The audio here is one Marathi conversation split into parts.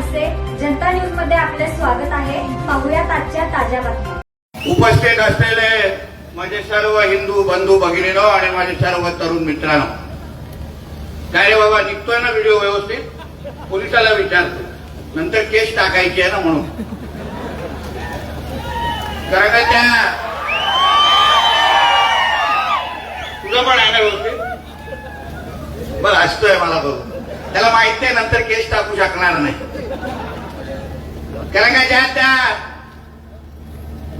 आरसे जनता न्यूजमध्ये आपले स्वागत आहे. पाहुयात आजच्या ताज्या बातम्या. उपस्थित असलेले माझे सर्व हिंदू बंधू भगिनीनो आणि माझे सर्व तरुण मित्रांनो काय रे बाबा निघतोय ना व्हिडिओ व्यवस्थित? पोलिसाला विचारतो. नंतर केस टाकायची आहे ना म्हणून. कारण का त्या? तुझं पण आहे ना व्यवस्थित? बरं असतोय मला बघ त्याला माहीत नाही नंतर केस टाकू शकणार नाही. कारण का ज्या त्या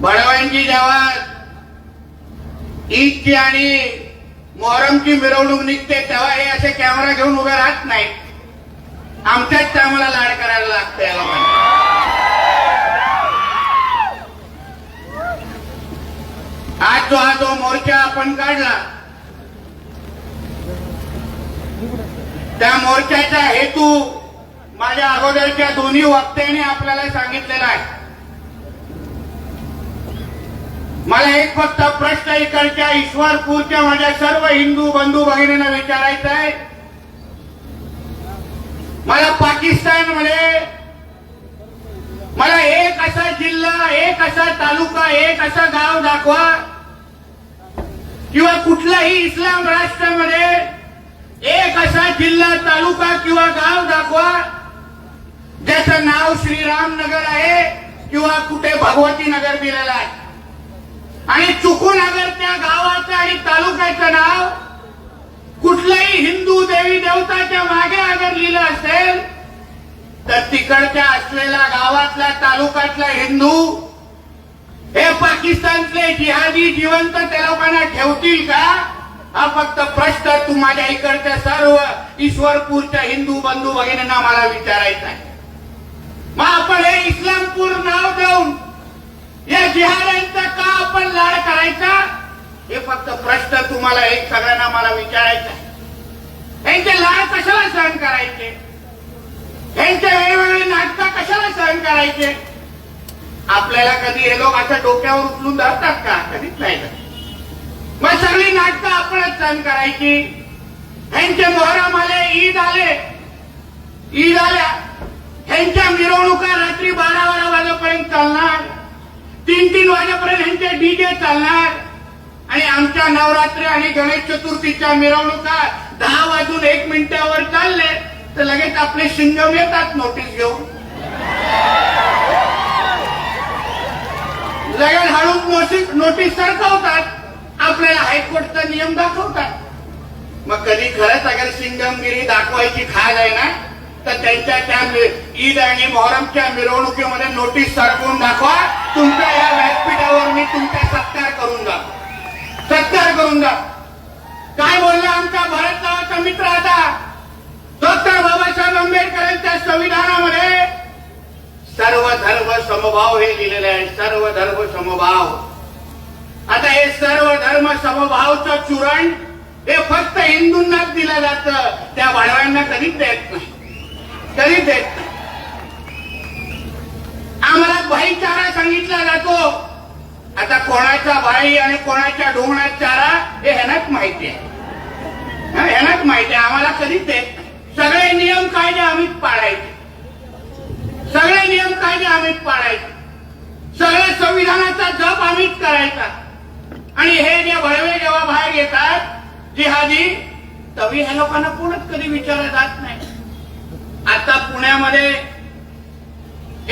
बळवांची जेव्हा ईदची आणि मोहरमची मिरवणूक निघते तेव्हा हे असे कॅमेरा घेऊन उभे राहत नाही आमच्याच टायमाला लाड करायला लागतं याला आज जो हा जो मोर्चा आपण काढला त्या मोर्चाचा हेतू माझ्या अगोदरच्या दोन्ही वक्त्यांनी आपल्याला सांगितलेलं आहे. मला एक फक्त प्रश्न इकडच्या ईश्वरपूरच्या माझ्या सर्व हिंदू बंधू भगिनींना विचारायचा आहे. मला पाकिस्तानमध्ये मला एक असा जिल्हा एक असा तालुका एक असा गाव दाखवा किंवा कुठल्याही इस्लाम राष्ट्रामध्ये एक असा जिल्हा तालुका किंवा गाव दाखवा ज्याचं नाव श्रीराम नगर आहे किंवा कुठे भगवती नगर दिलेलं आहे. आणि चुकून अगर त्या गावाचं आणि तालुक्याचं नाव कुठल्याही हिंदू देवी देवताच्या मागे अगर लिहिलं असेल तर तिकडच्या असलेल्या गावातल्या तालुक्यातला हिंदू हे पाकिस्तानचे जिहादी जिवंत त्या लोकांना ठेवतील का? हा फक्त प्रश्न तू माझ्या इकडच्या सर्व ईश्वरपूरच्या हिंदू बंधू भगिनींना मला विचारायचा आहे. मग आपण हे इस्लामपूर नाव देऊन या जिहाद्यांचा का आपण लाड करायचा? हे फक्त प्रश्न तुम्हाला एक सगळ्यांना मला विचारायचा त्यांचे यांचे लाड कशाला सहन करायचे? त्यांचे वेगवेगळे नाटक कशाला सहन करायचे? आपल्याला कधी हे लोक असं डोक्यावर उचलून धरतात का? कधीच नाही मग सगळी नाटकं आपणच सहन करायची. ह्यांचे मोहरम आले ईद आले. ईद आल्या. ह्यांच्या मिरवणुका रात्री बारा बारा वाजेपर्यंत चालणार. तीन तीन वाजेपर्यंत ह्यांचे डीजे चालणार. आणि आमच्या नवरात्री आणि गणेश चतुर्थीच्या मिरवणुका दहा वाजून एक मिनिटावर चालले तर लगेच आपले शिंगम येतात नोटीस घेऊन. लगेच हळूच नोटीस नोटीस सरकवतात. आपल्याला हायकोर्टचा नियम दाखवतात. मग कधी खरंच अगर सिंगमगिरी दाखवायची खाज आहे ना तर त्यांच्या त्या ईद आणि मोहरमच्या मिरवणुकीमध्ये नोटीस सरकवून दाखवा. तुमच्या या व्यासपीठावर मी तुमचा सत्कार करून जा सत्कार करून जा काय बोलला आमचा भारत नावाचा मित्र आता? डॉक्टर बाबासाहेब आंबेडकरांच्या संविधानामध्ये सर्व धर्म समभाव हे लिहिलेलं आहे. सर्व धर्म समभाव. आता हे सर्व धर्म समभावचं चुरण हे फक्त हिंदूंनाच दिलं जातं. त्या भाडव्यांना कधीच देत नाही. कधीच देत आम्हाला भाईचारा सांगितला जातो. आता कोणाचा भाई आणि कोणाच्या ढोंगणात चारा हे ह्यानाच माहिती आहे. ह्यानाच माहिती आहे. आम्हाला कधीच देत सगळे नियम कायदे आम्हीच पाळायचे. सगळे नियम कायदे आम्हीच पाळायचे. सगळे संविधानाचा जप आम्हीच करायचा. आणि हे जे भळवे जेव्हा बाहेर येतात जिहादी तवी ह्या लोकांना कोणच कधी विचारलं जात नाही. आता पुण्यामध्ये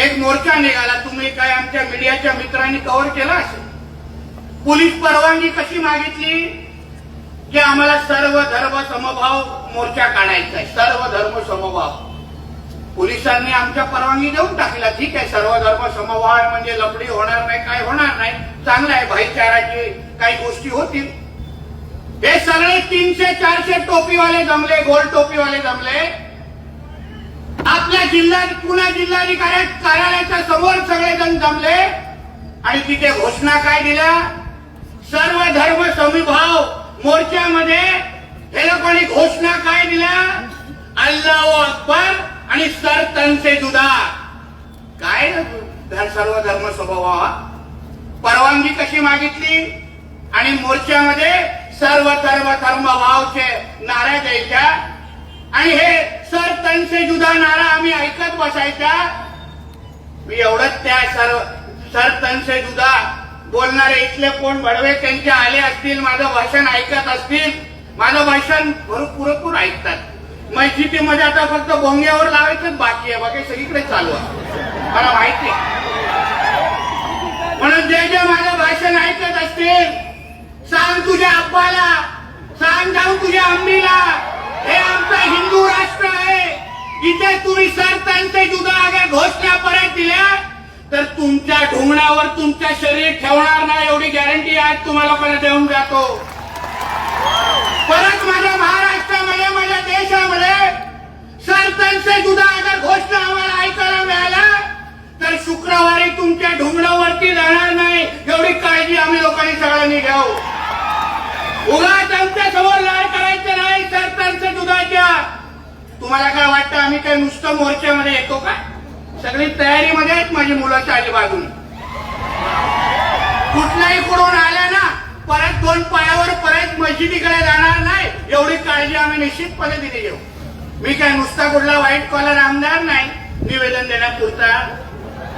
एक मोर्चा निघाला. तुम्ही काय आमच्या मीडियाच्या मित्रांनी कव्हर केला असेल? पोलीस परवानगी कशी मागितली? की आम्हाला सर्व धर्म समभाव मोर्चा काढायचा आहे. सर्व धर्म समभाव. पोलिसांनी आमच्या परवानगी देऊन टाकला. ठीक आहे सर्व धर्म समभाव म्हणजे लफडी होणार नाही काय होणार नाही. चांगलं आहे भाईचाराची काही गोष्टी होतील. हे सगळे तीनशे चारशे टोपीवाले जमले गोल टोपीवाले जमले. आपल्या जिल्ह्यात पुणे जिल्हाधिकारी कार्यालयाच्या समोर सगळेजण जमले. आणि तिथे घोषणा काय दिल्या? सर्व धर्म समीभाव मोर्चामध्ये हे लोकांनी घोषणा काय दिल्या? अल्लाह अकबर आणि सर तनसे जुदा. काय धर- सर्व धर्म स्वभाव हा? परवानगी कशी मागितली? आणि मोर्चामध्ये सर्व धर्म धर्म भावचे नारा द्यायच्या? आणि हे सर तन जुदा नारा आम्ही ऐकत बसायचा. मी एवढंच त्या सर सर तन जुदा बोलणारे इथले कोण बडवे त्यांचे आले असतील माझं भाषण ऐकत असतील. माझं भाषण भरपूर पुरेपूर ऐकतात. मस्जिदीमध्ये आता फक्त भोंग्यावर लावायचंच बाकी आहे बाकी सगळीकडे चालू आहे. मला माहिती म्हणून जे जे माझं भाषण ऐकत असतील सांग तुझ्या अब्बाला सांग जाऊ तुझ्या अम्मीला. इथे तुम्ही सरतांचे जुदा अगर घोषणा परत दिल्या तर तुमच्या ढोंगणावर तुमच्या शरीर ठेवणार नाही एवढी गॅरंटी आज तुम्हाला पण देऊन जातो. परत माझ्या महाराष्ट्रामध्ये माझ्या देशामध्ये सरतांचे जुदा अगर घोषणा आम्हाला ऐकायला मिळाला तर शुक्रवारी तुमच्या ढोंगणावरती राहणार नाही एवढी काळजी आम्ही लोकांनी सगळ्यांनी घ्यावं. उगाच आमच्यासमोर लाड करायचं नाही सरकारच्या तुम्हाला काय वाटतं आम्ही काय नुसतं मोर्चामध्ये येतो का? सगळी तयारीमध्ये आहेत माझी मुलं चारी कुठलाही कुठल्याही आल्या ना परत दोन पायावर परत मस्जिदीकडे जाणार नाही एवढी काळजी आम्ही निश्चितपणे दिली घेऊ. मी काय नुसता कुठला वाईट कॉलर आमदार नाही निवेदन देण्यापुरता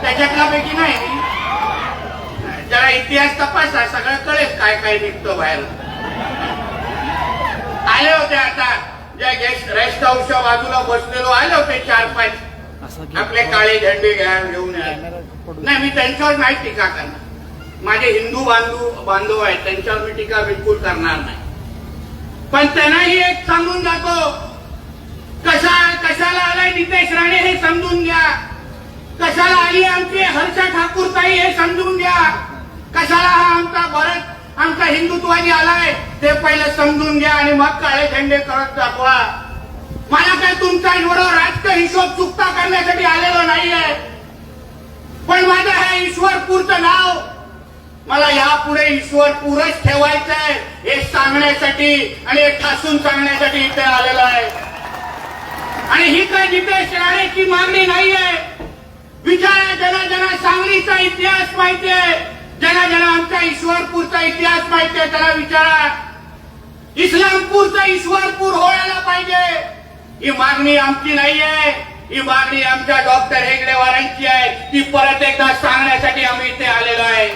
त्याच्यातल्यापैकी नाही. मी जरा इतिहास तपासा सगळं कळेल काय काय निघतो बाहेर. आले होते आता. गेस्ट रेस्ट हाऊसच्या बाजूला बसलेलो आले होते चार पाच. आपले काळे झेंडे घ्या घेऊन या. नाही मी त्यांच्यावर नाही टीका करणार. माझे हिंदू बांधव बांधव आहेत त्यांच्यावर मी टीका बिलकुल करणार नाही. पण त्यांनाही एक सांगून जातो. कशा कशाला आलाय नितेश राणे हे समजून घ्या. कशाला आली आमची हर्षा ठाकूर ताई हे समजून घ्या. कशाला हा आमचा भरत आमचा हिंदुत्वानी आलाय ते पहिले समजून घ्या आणि मग काळे झेंडे करत दाखवा. मला काय तुमचा एवढं राजकीय हिशोब चुकता करण्यासाठी आलेलो नाहीये. पण माझं हे ईश्वरपूरचं नाव मला यापुढे ईश्वरपूरच ठेवायचं आहे हे सांगण्यासाठी आणि हे ठासून सांगण्यासाठी इथे आलेलो आहे. आणि ही काय नितेश राणेची मागणी नाहीये. विचारा जना ज्यांना सांगलीचा इतिहास माहितीये. ज्याला ज्यांना आमच्या ईश्वरपूरचा इतिहास माहिती आहे त्याला विचारा. इस्लामपूरचा ईश्वरपूर व्हायला पाहिजे. ही मागणी आमची नाहीये. ही मागणी आमच्या डॉक्टर हेगडेवारांची आहे. ती परत एकदा सांगण्यासाठी आम्ही इथे आलेलो आहे.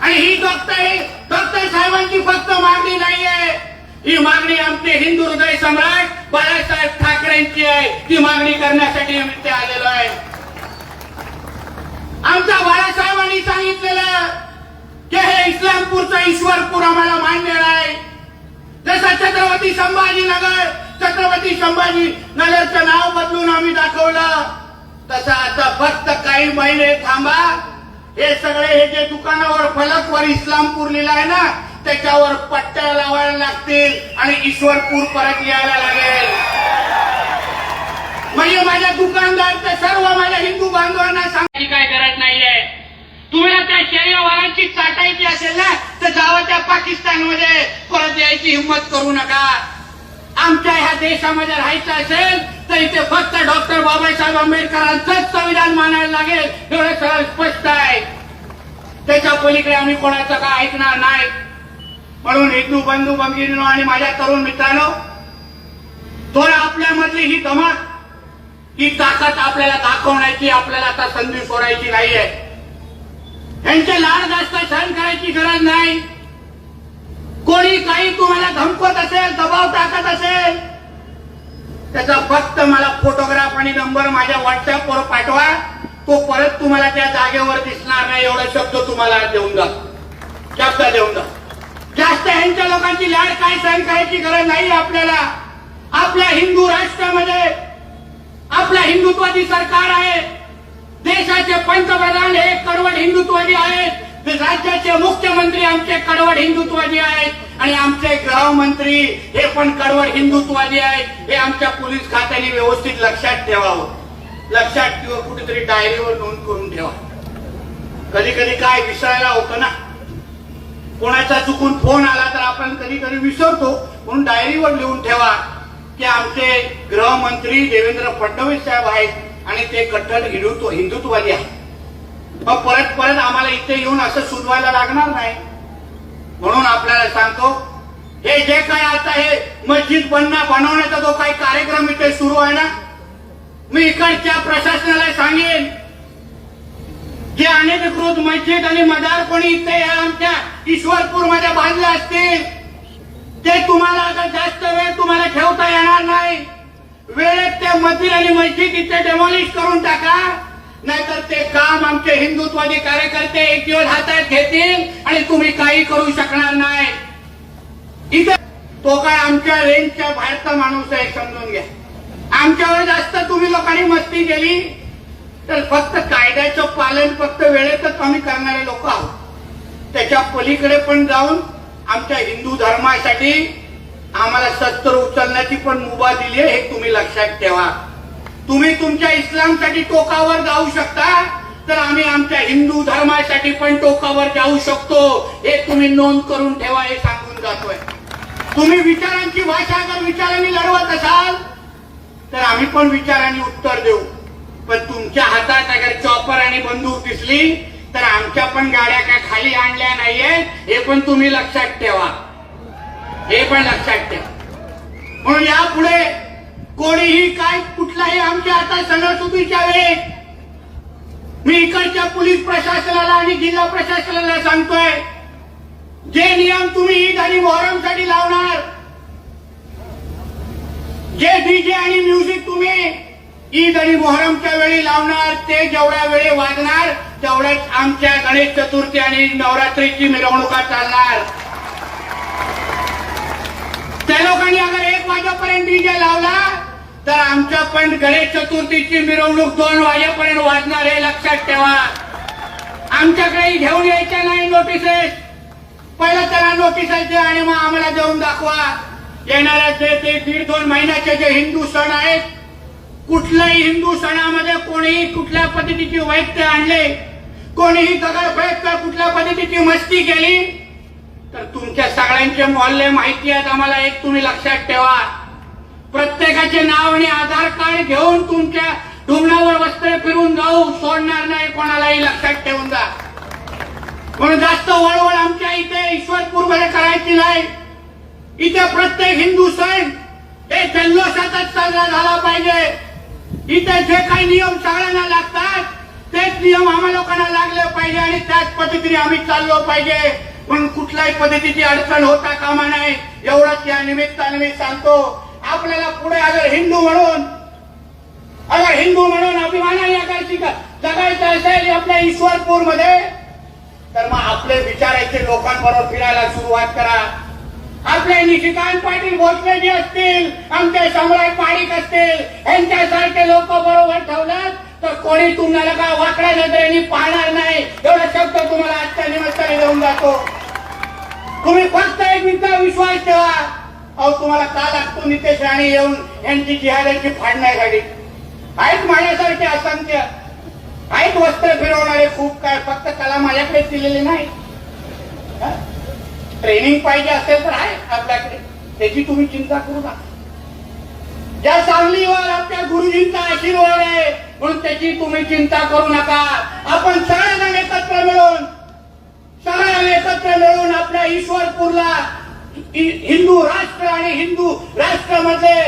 आणि ही डॉक्टर डॉक्टर साहेबांची फक्त मागणी नाहीये. ही मागणी आमचे हिंदू हृदय सम्राट बाळासाहेब ठाकरेंची आहे. ती मागणी करण्यासाठी आम्ही इथे आलेलो आहे. आमच्या बाळासाहेबांनी सांगितलेलं की हे इस्लामपूरचा ईश्वरपूर आम्हाला मान्य नाही जसं छत्रपती संभाजीनगर छत्रपती संभाजी नगरचं नाव बदलून आम्ही दाखवलं तसं आता फक्त काही महिने थांबा. हे सगळे हे जे दुकानावर फलकवर इस्लामपूर लिहिलं आहे ना त्याच्यावर पट्ट्या लावायला लागतील आणि ईश्वरपूर परत यायला लागेल. म्हणजे माझ्या दुकानदार सर्व माझ्या हिंदू बांधवांना सांगायची काय गरज नाहीये? तुम्हाला त्या शरीरवारांची चाटायची असेल ना तर जावं त्या पाकिस्तानमध्ये परत यायची हिंमत करू नका. आमच्या ह्या देशामध्ये राहायचं असेल तर इथे फक्त डॉक्टर बाबासाहेब आंबेडकरांचंच संविधान मानायला लागेल एवढं सरळ स्पष्ट आहे. त्याच्या पलीकडे आम्ही कोणाचं काय ऐकणार नाही. म्हणून हिंदू बंधू भगिनीनो आणि माझ्या तरुण मित्रांनो थोडं आपल्यामधली ही धमाक ही ताकद आपल्याला दाखवण्याची आपल्याला आता संधी सोडायची नाहीये. यांचे लाड जास्त सहन करायची गरज नाही. कोणी काही तुम्हाला धमकत असेल दबाव टाकत असेल त्याचा फक्त मला फोटोग्राफ आणि नंबर माझ्या व्हॉट्सअपवर पाठवा. तो परत तुम्हाला त्या जागेवर दिसणार नाही एवढा शब्द तुम्हाला देऊन जा. शब्द देऊन जा. जास्त ह्यांच्या लोकांची लाड काय सहन करायची गरज नाही आपल्याला. आपल्या हिंदू राष्ट्रामध्ये आपल्या हिंदुत्वाची सरकार आहे. देशाचे पंतप्रधान हे कडवड हिंदुत्वादी आहेत. राज्याचे मुख्यमंत्री आमचे कडवड हिंदुत्वादी आहेत. आणि आमचे गृहमंत्री हे पण कडवड हिंदुत्वादी आहेत. हे आमच्या पोलीस खात्याने व्यवस्थित लक्षात ठेवावं. लक्षात किंवा कुठेतरी डायरीवर नोंद करून ठेवा कधी कधी काय विसरायला होतं ना? कोणाचा चुकून फोन आला तर आपण कधी कधी विसरतो. म्हणून डायरीवर लिहून ठेवा. की आमचे गृहमंत्री देवेंद्र फडणवीस साहेब आहेत आणि ते कट्टर हिंदुत्व हिंदुत्ववादी आहेत. मग परत परत आम्हाला इथे येऊन असं सुधवायला लागणार नाही. म्हणून आपल्याला सांगतो हे जे काय आता हे मस्जिद बनना बनवण्याचा जो काही कार्यक्रम इथे सुरू आहे ना मी इकडच्या प्रशासनाला सांगेन जे अनधिकृत मस्जिद आणि मदार कोणी इथे आमच्या ईश्वरपूरमध्ये बांधले असतील. ते तुम्हाला आता जास्त वेळ तुम्हाला ठेवता येणार नाही. वेळेत ते मस्जिद आणि मस्जिद इथे डेमॉलिश करून टाका. नाहीतर ते काम आमचे हिंदुत्वादी कार्यकर्ते एक दिवस हातात घेतील आणि तुम्ही काही करू शकणार नाही. इथे तो काय आमच्या रेंजच्या बाहेरचा माणूस आहे समजून घ्या. आमच्यावर जास्त तुम्ही लोकांनी मस्ती केली तर फक्त कायद्याचं पालन फक्त वेळेतच आम्ही करणारे लोक आहोत. त्याच्या पलीकडे पण जाऊन आमच्या हिंदू धर्मासाठी आम्हाला शस्त्र उचलण्याची पण मुभा दिली आहे हे तुम्ही लक्षात ठेवा. तुम्ही तुमच्या इस्लामसाठी टोकावर जाऊ शकता तर आम्ही आमच्या हिंदू धर्मासाठी पण टोकावर जाऊ शकतो हे तुम्ही नोंद करून ठेवा हे सांगून जातोय. तुम्ही विचारांची भाषा अगर विचारांनी लढवत असाल तर आम्ही पण विचारांनी उत्तर देऊ. पण तुमच्या हातात अगर चॉपर आणि बंदूक दिसली तर आमच्या पण गाड्या काय खाली आणल्या नाहीयेत हे पण तुम्ही लक्षात ठेवा. हे पण लक्षात ठेवा. म्हणून यापुढे कोणीही काय कुठलाही आमच्या आता सणासुदीच्या वेळेस मी इकडच्या पोलीस प्रशासनाला आणि जिल्हा प्रशासनाला सांगतोय जे नियम तुम्ही ईद आणि मोहरमसाठी लावणार जे डीजे आणि म्युझिक तुम्ही ईद आणि मोहरमच्या वेळी लावणार ते जेवढ्या वेळी वाजणार तेवढ्याच आमच्या गणेश चतुर्थी आणि नवरात्रीची मिरवणुका चालणार. त्या लोकांनी अगर एक वाजेपर्यंत डीजे लावला तर आमच्या पण गणेश चतुर्थीची मिरवणूक दोन वाजेपर्यंत वाजणार हे लक्षात ठेवा. आमच्याकडे घेऊन यायच्या नाही नोटिसेस पहिलं त्याला नोटिसेस द्या आणि मग आम्हाला देऊन दाखवा. येणाऱ्या ते ते दीड दोन महिन्याचे जे हिंदू सण आहेत कुठल्याही हिंदू सणामध्ये कोणीही कुठल्या पद्धतीची वैद्य आणले कोणीही दगडफेक का कुठल्या पद्धतीची मस्ती केली तर तुमच्या सगळ्यांचे मोहल्ले माहिती आहेत आम्हाला एक तुम्ही लक्षात ठेवा. प्रत्येकाचे नाव आणि आधार कार्ड घेऊन तुमच्या डुमणावर वस्त्र फिरून जाऊ सोडणार नाही कोणालाही लक्षात ठेवून जा. म्हणून जास्त वळवळ आमच्या इथे ईश्वरपूरमध्ये करायची नाही. इथे प्रत्येक हिंदू सण हे जल्लोषातच साजरा झाला पाहिजे. इथे जे काही नियम सगळ्यांना लागतात तेच नियम आम्हा लोकांना लागले पाहिजे आणि त्याच पद्धतीने आम्ही चाललो पाहिजे. पण कुठल्याही पद्धतीची अडचण होता कामा नाही एवढंच या निमित्ताने मी सांगतो आपल्याला पुढे अगर हिंदू म्हणून अगर हिंदू म्हणून अभिमानाने अगर शिक- जगायचं असेल आपल्या ईश्वरपूरमध्ये तर मग आपले विचारायचे लोकांबरोबर फिरायला सुरुवात करा. आपले निशिकांत पाटील भोसले जे असतील आमचे सम्राट पाडिक असतील यांच्यासारखे लोक बरोबर ठेवलं तर कोणी तुम्हाला का वाकड्या नजरेने पाहणार नाही? एवढा शब्द तुम्हाला आजच्या निमित्ताने देऊन जातो. तुम्ही फक्त एक मिनिट विश्वास ठेवा. अहो तुम्हाला का लागतो नितेश राणे येऊन यांची जिहाद्यांची फाडण्यासाठी आहेत माझ्यासारखे असंख्य. आहेत वस्त्र फिरवणारे खूप काय फक्त कला माझ्याकडे दिलेली नाही. ट्रेनिंग पाहिजे असेल तर आहे आपल्याकडे. त्याची तुम्ही चिंता करू नका. ज्या सांगलीवर आपल्या गुरुजींचा आशीर्वाद आहे म्हणून त्याची तुम्ही चिंता करू नका. आपण सगळ्यांना एकत्र मिळून सगळ्यांना एकत्र मिळून आपल्या ईश्वरपूरला हिंदू राष्ट्र आणि हिंदू राष्ट्रामध्ये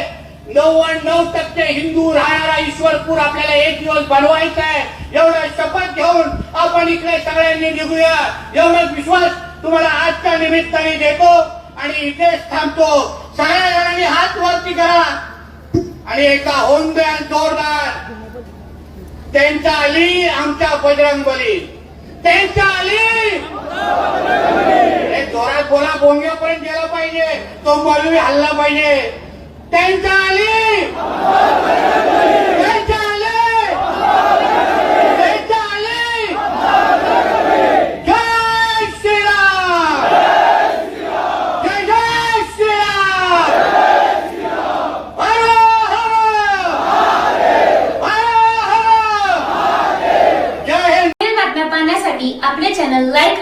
नव्वद टक्के हिंदू राहणारा ईश्वरपूर आपल्याला एक दिवस बनवायचा आहे. एवढा शपथ घेऊन आपण इकडे सगळ्यांनी निघूया. एवढा विश्वास तुम्हाला आजच्या निमित्ताने देतो आणि इथेच थांबतो. सगळ्या जणांनी हात वरती करा. आणि एका होंद्या जोरदार. त्यांच्या आली आमच्या बजरंग बली. त्यांच्या आली जोरात बोला बोंग्यापर्यंत गेला पाहिजे. तो मौलवी हल्ला पाहिजे. त्यांच्या आली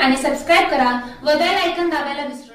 आणि सबस्क्राईब करा व बेल आयकन दाबायला विसरू